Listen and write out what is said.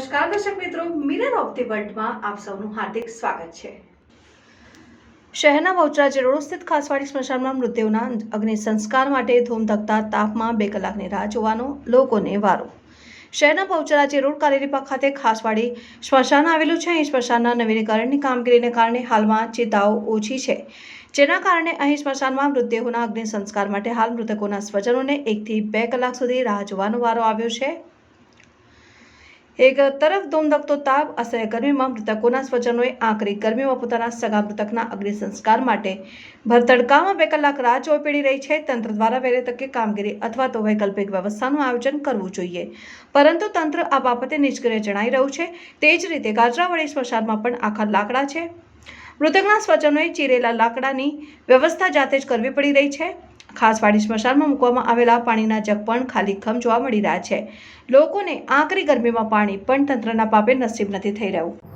નમસ્કાર, દર્શક મિત્રો. મિરર ઓફ ધી વર્લ્ડમાં આપ સૌનું હાર્દિક સ્વાગત છે. શહેરના બહુચરાજી રોડ સ્થિત ખાસવાડી સ્મશાનમાં મૃત્યુના અગ્નિ સંસ્કાર માટે ધૂમધકતા તાપમાં બે કલાકની રાહ જોવાનો લોકોને વારો. શહેરના બહુચરાજી રોડ કારેલીપા ખાતે ખાસવાડી સ્મશાન આવેલું છે. અહીં સ્મશાનના નવીનીકરણની કામગીરીને કારણે હાલમાં ચિતાઓ ઓછી છે. જેના કારણે અહીં સ્મશાનમાં મૃતદેહોના અગ્નિ સંસ્કાર માટે હાલ મૃતકોના સ્વજનોને એકથી બે કલાક સુધી રાહ જોવાનો વારો આવ્યો છે. એક તરફ ધૂમધકતો તાપ, અસહ્ય ગરમીમાં મૃતકોના સ્વજનોએ આકરી ગરમીમાં પોતાના સગા મૃતકના અગ્નિ સંસ્કાર માટે ભરતડકામાં બે કલાક રાહ જોઈ પડી રહી છે. તંત્ર દ્વારા વહેલી તકે કામગીરી અથવા તો વૈકલ્પિક વ્યવસ્થાનું આયોજન કરવું જોઈએ. પરંતુ તંત્ર આ બાબતે નિષ્ક્રિય જણાઈ રહ્યું છે. તે જ રીતે ગાજરાવાડી સ્મશાનમાં પણ આખા લાકડા છે. મૃતકના સ્વજનોએ ચીરેલા લાકડાની વ્યવસ્થા જાતે જ કરવી પડી રહી છે. ખાસવાડી સ્મશાનમાં મૂકવામાં આવેલા પાણીના જગ પણ ખાલીખમ જોવા મળી રહ્યા છે. લોકોને આકરી ગરમીમાં પાણી પણ તંત્રના પાપે નસીબ નથી થઈ રહ્યું.